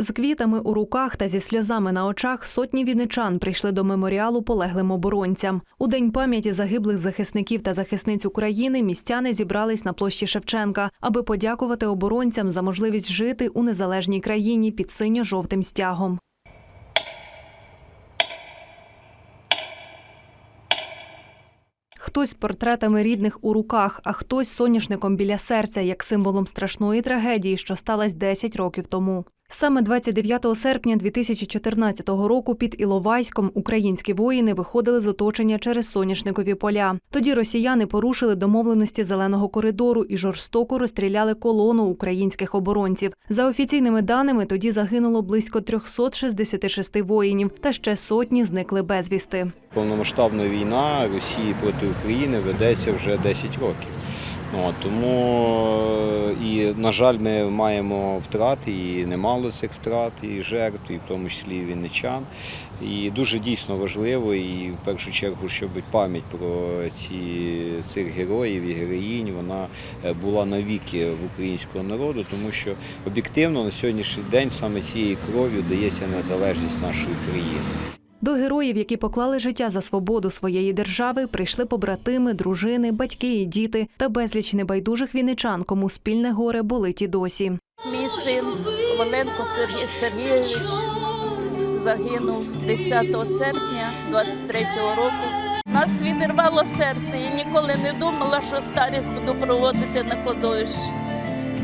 З квітами у руках та зі сльозами на очах сотні вінничан прийшли до меморіалу полеглим оборонцям. У день пам'яті загиблих захисників та захисниць України містяни зібрались на площі Шевченка, аби подякувати оборонцям за можливість жити у незалежній країні під синьо-жовтим стягом. Хтось портретами рідних у руках, а хтось соняшником біля серця, як символом страшної трагедії, що сталася 10 років тому. Саме 29 серпня 2014 року під Іловайськом українські воїни виходили з оточення через соняшникові поля. Тоді росіяни порушили домовленості зеленого коридору і жорстоко розстріляли колону українських оборонців. За офіційними даними, тоді загинуло близько 366 воїнів, та ще сотні зникли безвісти. Повномасштабна війна Росії проти України ведеться вже 10 років. От, тому е, і, на жаль, ми маємо втрати, і немало цих втрат, і жертв, і в тому числі і вінничан. І дуже дійсно важливо, і в першу чергу, щоб пам'ять про ці, цих героїв і героїнь вона е, була навіки в українського народу, тому що об'єктивно на сьогоднішній день саме цією кров'ю дається незалежність нашої країни. До героїв, які поклали життя за свободу своєї держави, прийшли побратими, дружини, батьки і діти та безліч небайдужих вінничан, кому спільне горе болить і досі. Мій син Коваленко Сергій Сергійович загинув 10 серпня 23-го року. Нас відірвало серце. Я ніколи не думала, що старість буду проводити на кладовищі.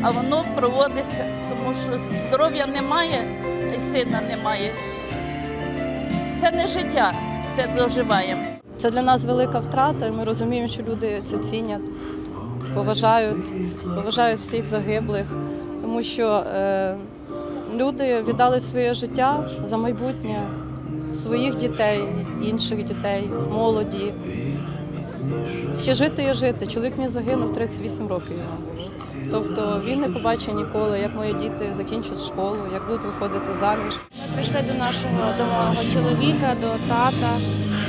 А воно проводиться, тому що здоров'я немає, і сина немає. Це не життя, це доживаємо. Це для нас велика втрата. Ми розуміємо, що люди це цінять, поважають, поважають всіх загиблих, тому що е, люди віддали своє життя за майбутнє своїх дітей, інших дітей, молоді. Ще жити і жити. Чоловік мій загинув 38 років. Тобто він не побачить ніколи, як мої діти закінчать школу, як будуть виходити заміж. Прийшли до нашого до мого чоловіка, до тата.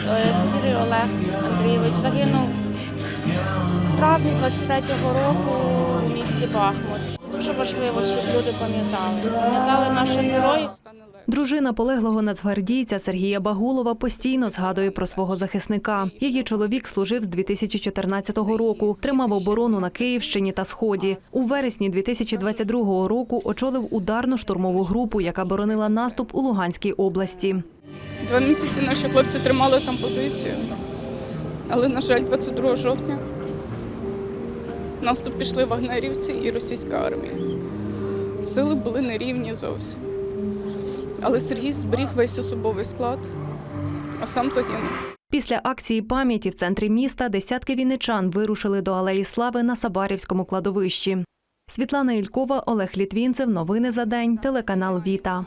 Е, Сірий Олег Андрійович загинув в травні 23-го року у місті Бахмут. Дуже важливо, щоб люди пам'ятали. Пам'ятали наших героїв. Дружина полеглого нацгвардійця Сергія Багулова постійно згадує про свого захисника. Її чоловік служив з 2014 року, тримав оборону на Київщині та Сході. У вересні 2022 року очолив ударну штурмову групу, яка боронила наступ у Луганській області. Два місяці наші хлопці тримали там позицію. Але, на жаль, 22 жовтня наступ пішли вагнерівці і російська армія. Сили були нерівні зовсім. Але Сергій зберіг весь особовий склад, а сам загинув. Після акції пам'яті в центрі міста десятки вінничан вирушили до Алеї Слави на Сабарівському кладовищі. Світлана Ількова, Олег Літвінцев. Новини за день. Телеканал Віта.